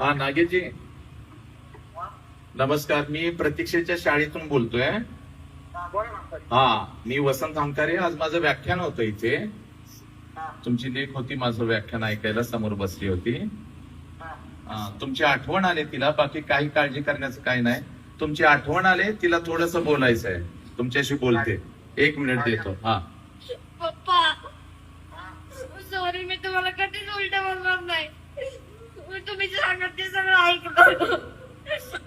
हा नागेशजी. नमस्कार मी प्रतीक्षेच्या शाळेतून बोलतोय. हा, मी वसंत हमकारे आज माझं व्याख्यान होतं इथे. तुमची लेख होती माझं व्याख्यान ऐकायला समोर बसली होती. तुमची आठवण आले तिला बाकी काही काळजी करण्याचं काही नाही. तुमची आठवण आले तिला थोडस बोलायचं आहे तुमच्याशी बोलते. एक मिनिट देतो. हा. पप्पा सॉरी मी तुम्हाला कधीच उलट बोलणार नाही.